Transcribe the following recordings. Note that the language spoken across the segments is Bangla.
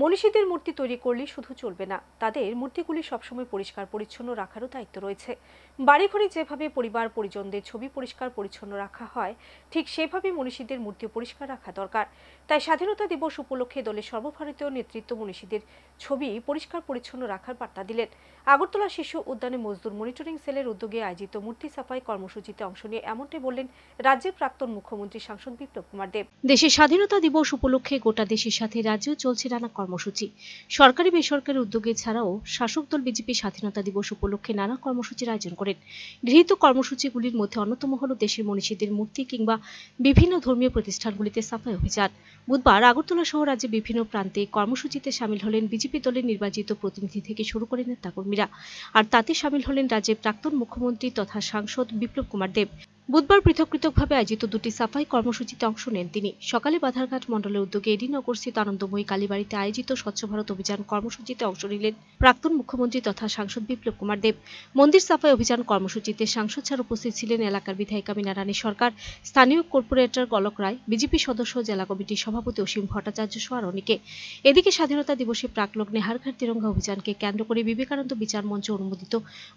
মনীষীদের মূর্তি তৈরি করলে শুধু চলবে না, তাদের মূর্তিগুলি সবসময় পরিষ্কার পরিচ্ছন্ন রাখারও দায়িত্ব রয়েছে। বাড়িঘরে যেভাবে পরিবার পরিজনদের ছবি পরিষ্কার পরিচ্ছন্ন রাখা হয়, ঠিক সেভাবে মনীষীদের মূর্তি পরিষ্কার রাখা দরকার। তাই স্বাধীনতা দিবস উপলক্ষে দলের সর্বভারতীয় নেতৃত্ব মনীষীদের ছবি পরিষ্কার পরিচ্ছন্ন রাখার বার্তা দিলেন। আগরতলা শিশু উদ্যানে মজদুর মনিটরিং সেলের উদ্যোগে আয়োজিত মূর্তি সাফাই কর্মসূচিতে অংশ নিয়ে এমনটাই বললেন রাজ্যের প্রাক্তন মুখ্যমন্ত্রী সাংসদ বিপ্লব কুমার দেব। দেশের স্বাধীনতা দিবস উপলক্ষে গোটা দেশের সাথে রাজ্যেও চলছে নানা কর্মসূচি। সরকারি বেসরকারি উদ্যোগে ছাড়াও শাসক দল বিজেপি স্বাধীনতা দিবস উপলক্ষে নানা কর্মসূচির আয়োজন করেন। গৃহীত কর্মসূচিগুলির মধ্যে অন্যতম হল দেশের মনীষীদের মূর্তি কিংবা বিভিন্ন ধর্মীয় প্রতিষ্ঠানগুলিতে সাফাই অভিযান। বুধবার আগরতলা সহ রাজ্যের বিভিন্ন প্রান্তে কর্মসূচিতে সামিল হলেন বিজেপি দলের নির্বাচিত প্রতিনিধি থেকে শুরু করে নেতাকর্মীরা আর তাতে সামিল হলেন রাজ্যের প্রাক্তন মুখ্যমন্ত্রী তথা সাংসদ বিপ্লব কুমার দেব। বুধবার পৃথক পৃথকভাবে আয়োজিত দুটি সাফাই কর্মসূচিতে অংশ নেন তিনি। সকালে বাধারঘাট মণ্ডলের উদ্যোগে এডিনগরস্থিত আনন্দময়ী কালীবাড়িতে আয়োজিত স্বচ্ছ ভারত অভিযান কর্মসূচিতে অংশ নিলেন প্রাক্তন মুখ্যমন্ত্রী তথা সাংসদ বিপ্লব কুমার দেব। মন্দির সাফাই অভিযান কর্মসূচিতে সাংসদ ছাড়া উপস্থিত ছিলেন এলাকার বিধায়িকা মীনা রানী সরকার, স্থানীয় কর্পোরেটর গলক রায়, বিজেপি সদস্য জেলা কমিটির সভাপতি অসীম ভট্টাচার্য সহ আর অনেকে। এদিকে স্বাধীনতা দিবসে প্রাকলগ্নে হারঘাট তিরঙ্গা অভিযানকে কেন্দ্র করে বিবেকানন্দ বিচার মঞ্চ অনুমোদিত।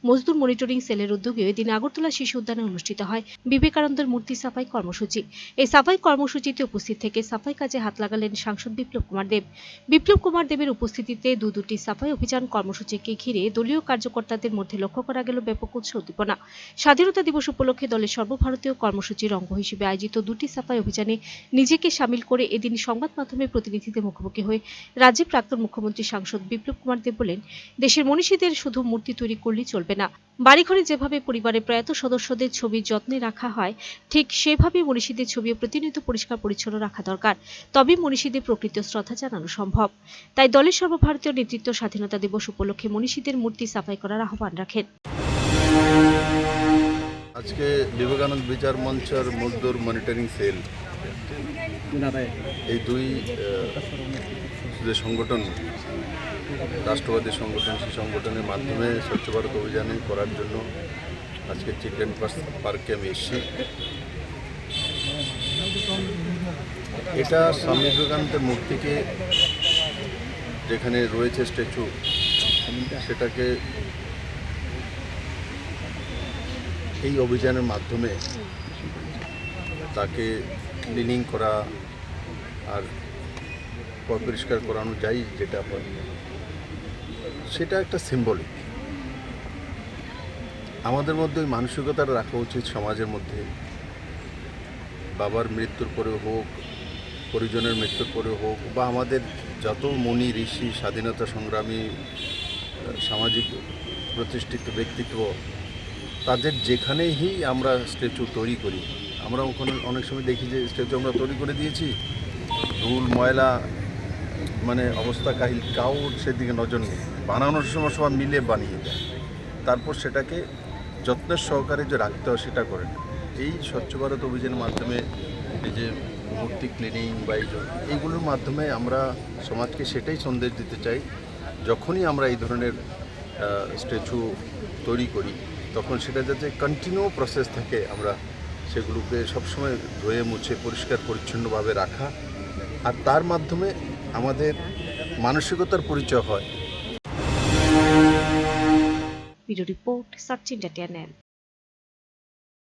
মজদুর মনিটরিং সেলের উদ্যোগে এদিন আগরতলা শিশু উদ্যানে অনুষ্ঠিত হয়। বিবেকানন্দের মূর্তি সাফাই কর্মসূচি। এই সাফাই কর্মসূচিতে উপস্থিত থেকে সাফাই কাজে হাত লাগালেন সাংসদ বিপ্লব কুমার দেব। বিপ্লব কুমার দেবের উপস্থিতিতে দু দুটি সাফাই অভিযান কর্মসূচিকে ঘিরে দলীয় কার্যকর্তাদের মধ্যে লক্ষ্য করা গেল ব্যাপক উৎসাহ উদ্দীপনা। স্বাধীনতা দিবস উপলক্ষে দলের সর্বভারতীয় কর্মসূচির অঙ্গ হিসেবে আয়োজিত দুটি সাফাই অভিযানে নিজেকে সামিল করে এদিন সংবাদ মাধ্যমের প্রতিনিধিদের মুখোমুখি হয়ে রাজ্যের প্রাক্তন মুখ্যমন্ত্রী সাংসদ বিপ্লব কুমার দেব বলেন, দেশের মনীষীদের শুধু মূর্তি তৈরি করলেই চলবে না। বাড়িঘরে যেভাবে পরিবারের প্রয়াত সদস্যদের ছবি যত্নে রাখা হয়, ঠিক সেভাবে মনীষীদের ছবিও প্রতিনিয়ত পরিষ্কার পরিচ্ছন্ন রাখা দরকার। তবে মনীষীদের প্রকৃত শ্রদ্ধা জানানো সম্ভব। তাই দলের সর্বভারতীয় নেতৃত্ব স্বাধীনতা দিবস উপলক্ষে মনীষীদের মূর্তি সাফাই করার আহ্বান রাখেন। আজকে বিবেকানন্দ বিচার মঞ্চের মজদুর মনিটরিং সেল এই দুই যে সংগঠন, রাষ্ট্রবাদী সংগঠন, সেই সংগঠনের মাধ্যমে স্বচ্ছ ভারত অভিযানে করার জন্য আজকে চিলড্রেন পার্কে আমি এসেছি। এটা স্বামী বিবেকানন্দের মূর্তিকে যেখানে রয়েছে স্ট্যাচু, সেটাকে এই অভিযানের মাধ্যমে তাকে ক্লিনিং করা আর পরিষ্কার করানো যায় যেটা সেটা একটা সিম্বলিক আমাদের মধ্যে ওই মানসিকতাটা রাখা উচিত সমাজের মধ্যে। বাবার মৃত্যুর পরে হোক, পরিজনের মৃত্যুর পরে হোক, বা আমাদের যত মুনি, ঋষি, স্বাধীনতা সংগ্রামী সামাজিক প্রতিষ্ঠিত ব্যক্তিত্ব, তাদের যেখানেই আমরা স্ট্যাচু তৈরি করি আমরা ওখানে অনেক সময় দেখি যে স্ট্যাচু আমরা তৈরি করে দিয়েছি। ধুল ময়লা মানে অবস্থা, কাহিল কাউ সেদিকে নজর নেই। বানানোর সময় সবাই মিলে বানিয়ে দেয়। তারপর সেটাকে যত্নের সহকারে যে রাখতে হয় সেটা করে না এই স্বচ্ছ ভারত অভিযানের মাধ্যমে এই যে মূর্তি ক্লিনিং বা এই এইগুলোর মাধ্যমে আমরা সমাজকে সেটাই সন্দেশ দিতে চাই। যখনই আমরা এই ধরনের স্ট্যাচু তৈরি করি, তখন সেটা যাতে কন্টিনিউ প্রসেস থাকে আমরা সেগুলোকে সবসময় ধুয়ে মুছে পরিষ্কার পরিচ্ছন্নভাবে রাখা আর তার মাধ্যমে আমাদের মানসিকতার পরিচয় হয়। Video report India